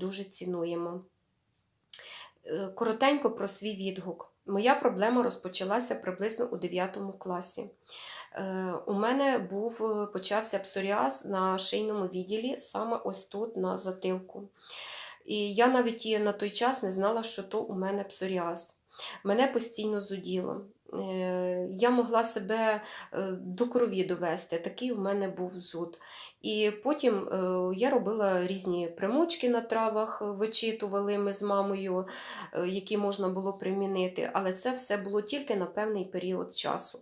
дуже цінуємо. Е, Коротенько про свій відгук. Моя проблема розпочалася приблизно у 9 класі. Е, У мене був, е, почався псоріаз на шийному відділі, саме ось тут, на затилку. І я навіть на той час не знала, що то у мене псоріаз. Мене постійно зуділо. Е, Я могла себе е, до крові довести, такий у мене був зуд. І потім е, я робила різні примочки на травах, вичитували ми з мамою, які можна було примінити, але це все було тільки на певний період часу.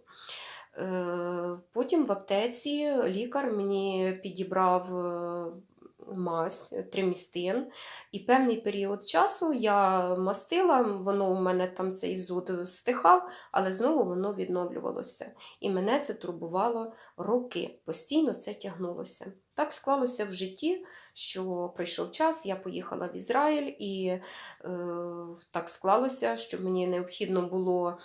Потім в аптеці лікар мені підібрав мазь, тримістин, і певний період часу я мастила, воно у мене там цей зуд стихав, але знову воно відновлювалося. І мене це турбувало роки, постійно це тягнулося. Так склалося в житті, що пройшов час, я поїхала в Ізраїль, і е, так склалося, що мені необхідно було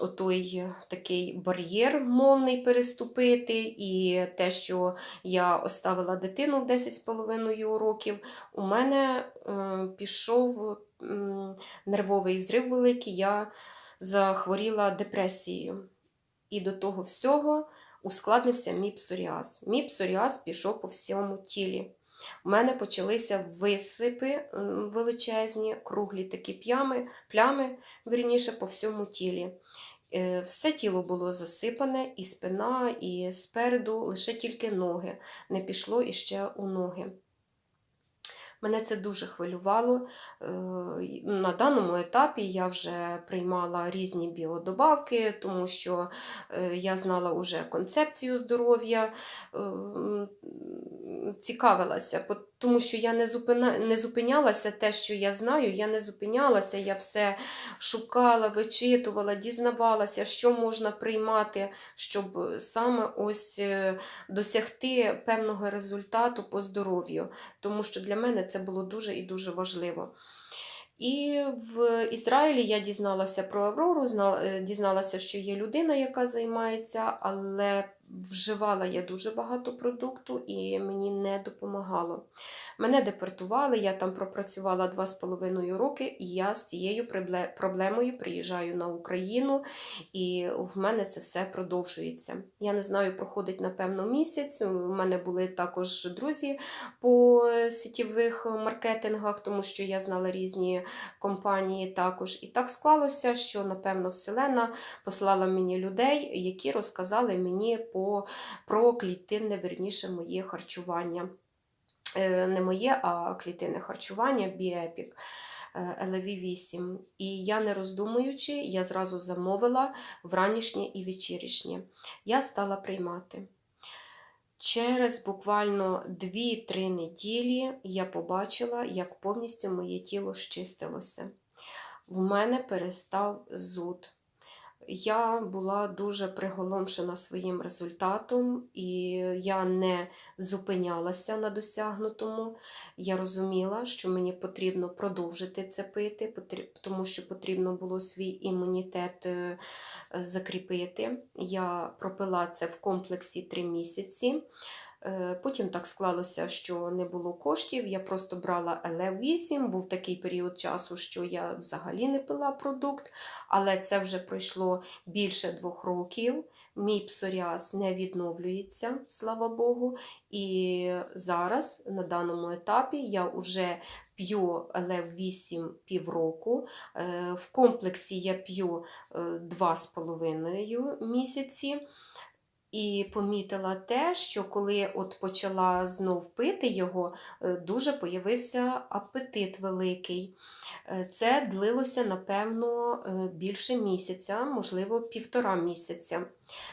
отой такий бар'єр мовний переступити, і те, що я оставила дитину в 10,5 років, у мене е, пішов м, нервовий зрив великий, я захворіла депресією. І до того всього ускладнився мій псоріаз. Мій псоріаз пішов по всьому тілі. У мене почалися висипи величезні, круглі такі плями, плями верніше, по всьому тілі. Е, Все тіло було засипане, і спина, і спереду, лише тільки ноги. Не пішло іще у ноги. Мене це дуже хвилювало. Е, На даному етапі я вже приймала різні біодобавки, тому що е, я знала вже концепцію здоров'я, е, цікавилася, тому що я не, зупина... не зупинялася те, що я знаю, я не зупинялася, я все шукала, вичитувала, дізнавалася, що можна приймати, щоб саме ось е, досягти певного результату по здоров'ю тому що для мене це було дуже і дуже важливо. І в Ізраїлі я дізналася про Аврору, е, дізналася, що є людина, яка займається, але вживала я дуже багато продукту і мені не допомагало. Мене депортували, я там пропрацювала 2,5 роки, і я з цією проблемою приїжджаю на Україну, і в мене це все продовжується. Я не знаю, проходить напевно місяць. У мене були також друзі по сітєвих маркетингах, тому що я знала різні компанії також. І так склалося, що напевно Вселена послала мені людей, які розказали мені по, про клітинне, верніше, моє харчування. Е, Не моє, а клітинне харчування Біепік. LV8. І я, не роздумуючи, я зразу замовила вранішнє і вечірішнє. Я стала приймати. Через буквально 2-3 неділі я побачила, як повністю моє тіло щистилося. В мене перестав зуд. Я була дуже приголомшена своїм результатом, і я не зупинялася на досягнутому. Я розуміла, що мені потрібно продовжити це пити, тому що потрібно було свій імунітет е, закріпити. Я пропила це в комплексі 3 місяці. Е, Потім так склалося, що не було коштів. Я просто брала ЛЕ8. Був такий період часу, що я взагалі не пила продукт, але це вже пройшло більше двох років. Мій псоріаз не відновлюється, слава Богу. І зараз, на даному етапі, я вже п'ю ЛЕВ8 півроку. Е, В комплексі я п'ю е, два з половиною місяці. І помітила те, що коли от почала знов пити його, е, дуже появився апетит великий. Е, Це длилося, напевно, е, більше місяця, можливо, півтора місяця.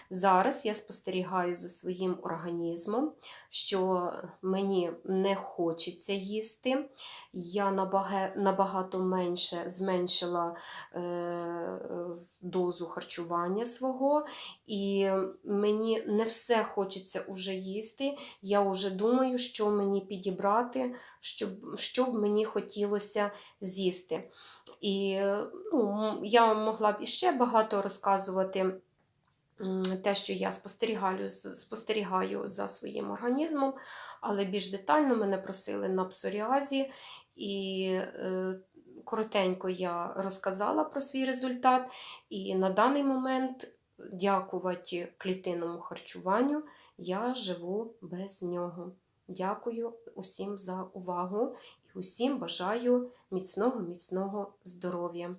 Зараз я спостерігаю за своїм організмом, що мені не хочеться їсти. Я набагато менше зменшила дозу харчування свого, і мені не все хочеться уже їсти. Я вже думаю, що мені підібрати, щоб, щоб мені хотілося з'їсти. І ну, я могла б іще багато розказувати. Те, що я спостерігаю, спостерігаю за своїм організмом, але більш детально мене просили на псоріазі, І е, коротенько я розказала про свій результат, і на даний момент, дякувати клітинному харчуванню, я живу без нього. Дякую усім за увагу і усім бажаю міцного, міцного здоров'я.